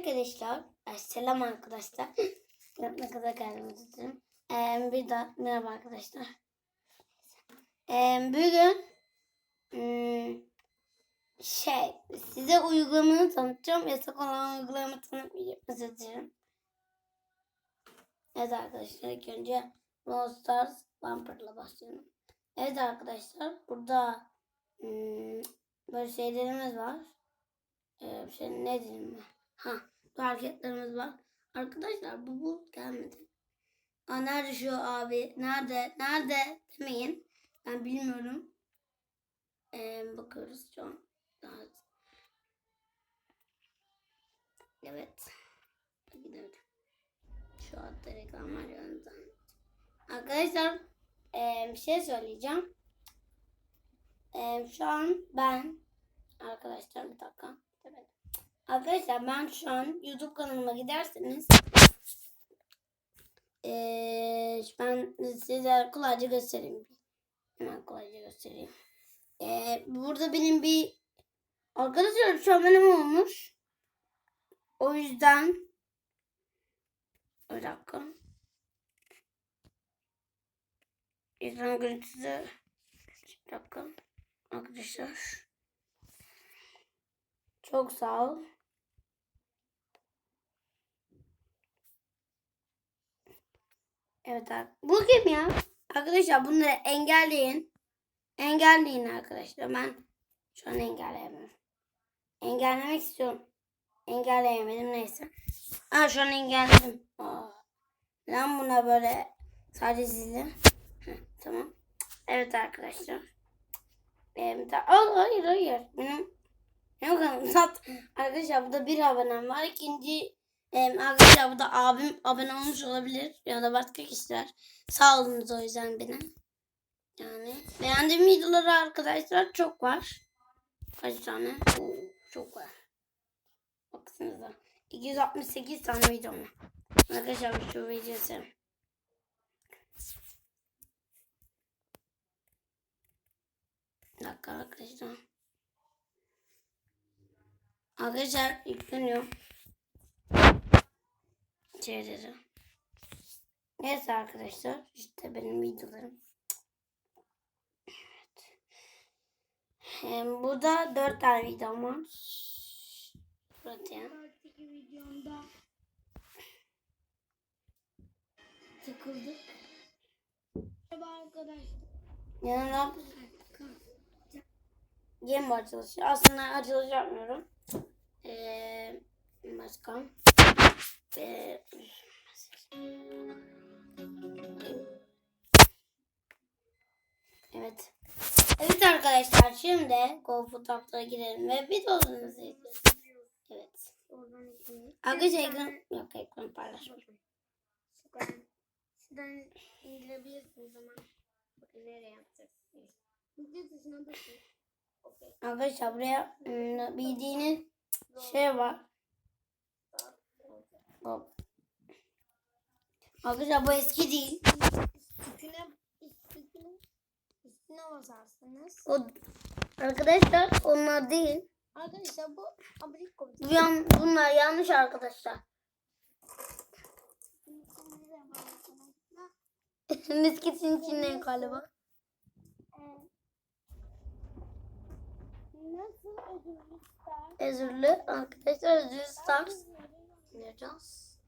arkadaşlar. Selam arkadaşlar. ne kadar kendimi tutuyorum. Ee, bir daha merhaba arkadaşlar. Ee, bugün hmm, şey size uygulamayı tanıtacağım. Yasak olan uygulamayı tanıtmayacağım. Evet arkadaşlar ilk önce Brawl Stars Bumper'la başlayalım. Evet arkadaşlar burada hmm, böyle şeylerimiz var. Ee, şey ne diyeyim ben? Ha hareketlerimiz var. Arkadaşlar bu bu gelmedi. Aa, nerede şu abi? Nerede? Nerede? Demeyin. Ben bilmiyorum. Ee, bakıyoruz şu an. Evet. Gidelim. Şu altta reklam var yanında. Arkadaşlar ee, bir şey söyleyeceğim. Ee, şu an ben arkadaşlar bir dakika. Evet. Arkadaşlar ben şu an YouTube kanalıma giderseniz ee, ben size kolayca göstereyim. Hemen kolayca göstereyim. Ee, burada benim bir arkadaşlar şu an benim olmuş. O yüzden bir dakika. Ekran görüntüsü bir dakika. Arkadaşlar. Çok sağ ol. Evet abi. Bu kim ya? Arkadaşlar bunları engelleyin. Engelleyin arkadaşlar. Ben şu an engelleyemiyorum. Engellemek istiyorum. Engelleyemedim neyse. Aa şu an engelledim. Lan buna böyle sadece zilli. Heh, tamam. Evet arkadaşlar. Benim de... Aa, hayır hayır. Benim kanalım sat. Arkadaşlar burada bir abonem var. İkinci arkadaşlar burada abim abone olmuş olabilir. Ya da başka kişiler. Sağ olunuz o yüzden benim. Yani beğendiğim videoları arkadaşlar çok var. Kaç tane? Oo, çok var. Baksanıza. 268 tane videom var. Arkadaşlar şu videoyu sevin. Bir dakika arkadaşlar. Arkadaşlar yükleniyor. Şeyleri. Neyse arkadaşlar işte benim videolarım. Evet. Hem burada dört tane videom var. Burada ya. Videomda Tıkıldık. merhaba arkadaşlar. Ya ne yapıyorsun? Game açılışı. Aslında açılış yapmıyorum. Ee, başka. Evet. Evet arkadaşlar şimdi Go Tap'lara girelim ve videolarımızı izleyelim. Evet. Arkadaşlar ekran, yok ekran paylaşma. Şuradan, şuradan indirebilirsiniz ama bakın nereye yapacaksınız. Video basın. Okey. Arkadaşlar buraya ım, bildiğiniz şey var. Hop. Arkadaşlar bu eski değil. Üstüne, üstüne, üstüne basarsınız. O arkadaşlar onlar değil. Arkadaşlar bu abrikot. Bu yan, bunlar yanlış arkadaşlar. Biskitin içinde galiba. Nasıl ödülmüşler? Özürlü arkadaşlar özürlü stars. Yapacağız.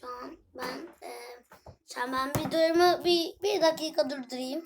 Şu an ben e, sen ben videomu bir, bir dakika durdurayım.